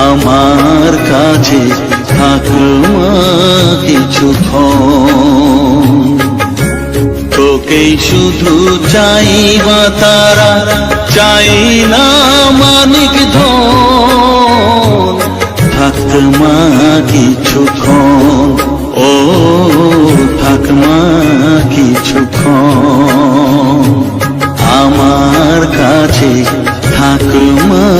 আমার কাছে কিছুক্ষণ তোকেই শুধু চাইবা তারা, চাই না মানিক ধন। থাক মা কিছুক্ষণ ও থাক থাক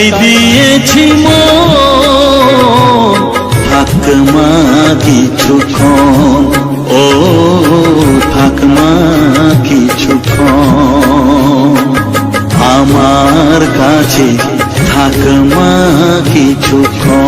তাই দিয়েছি মন থাক মা কিছুক্ষণ ও থাক মা কিছুক্ষণ আমার কাছে থাক মা কিছুক্ষণ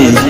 কাছে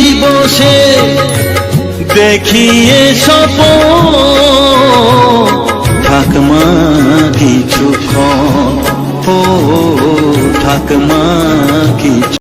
বসে দেখিয়ে সপ ঠাকমা কিছু কিছুক্ষণ ও ঠাকমা কিছু